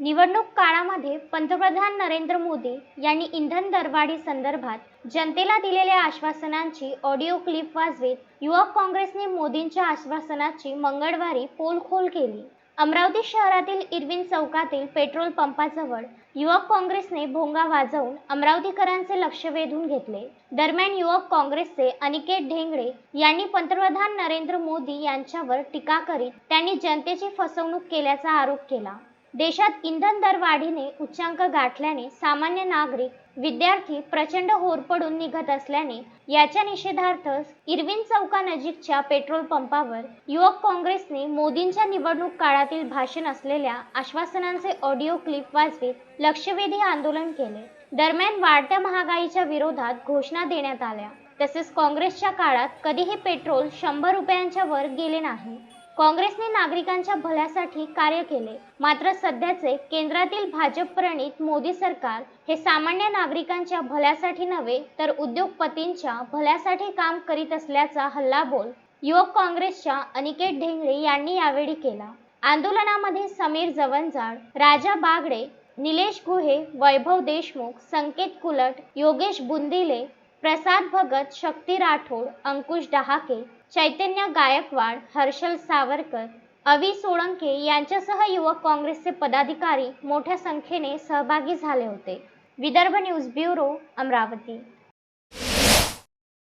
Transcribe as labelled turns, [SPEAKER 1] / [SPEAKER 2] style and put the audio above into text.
[SPEAKER 1] निवडणूक काळामध्ये पंतप्रधान नरेंद्र मोदी यांनी इंधन दरवाढी संदर्भात जनतेला दिलेल्या आश्वासनांची ऑडिओ क्लिप वाजवीत युवक काँग्रेसने मोदींच्या आश्वासनाची मंगळवारी पोलखोल केली. अमरावती शहरातील इरविन चौकातील पेट्रोल पंपाजवळ युवक काँग्रेसने भोंगा वाजवून अमरावतीकरांचे लक्ष वेधून घेतले. दरम्यान युवक काँग्रेसचे अनिकेत ढेंगळे यांनी पंतप्रधान नरेंद्र मोदी यांच्यावर टीका करीत त्यांनी जनतेची फसवणूक केल्याचा आरोप केला. देशात इंधन दरवाढीने उच्चांक गाठल्याने सामान्य नागरिक विद्यार्थी प्रचंड होरपडून निघत असल्याने याच्या निषेधार्थ इरविन चौकानजीकच्या पेट्रोल पंपावर युवक काँग्रेसने मोदींच्या निवडणूक काळातील भाषण असलेल्या आश्वासनांचे ऑडिओ क्लिप वाजवीत लक्षवेधी आंदोलन केले. दरम्यान वाढत्या महागाईच्या विरोधात घोषणा देण्यात आल्या. तसेच काँग्रेसच्या काळात कधीही पेट्रोल शंभर रुपयांच्या वर गेले नाही. काँग्रेसने नागरिकांच्या भल्यासाठी कार्य केले. मात्र सध्याचे केंद्रातील भाजप प्रणित मोदी सरकार हे सामान्य नागरिकांच्या भल्यासाठी नव्हे तर उद्योगपतींच्या भल्यासाठी काम करीत असल्याचा हल्लाबोल युवक काँग्रेसच्या अनिकेत ढेंगळे यांनी यावेळी केला. आंदोलनामध्ये समीर जवनजाड राजा बागडे निलेश गुहे वैभव देशमुख संकेत कुलट योगेश बुंदिले प्रसाद भगत शक्ती राठोड अंकुश डहाके चैतन्य गायकवाड हर्षल सावरकर अवी सोळंके यांच्यासह युवक काँग्रेसचे पदाधिकारी मोठ्या संख्येने सहभागी झाले होते. Vidarbha news bureau Amravati.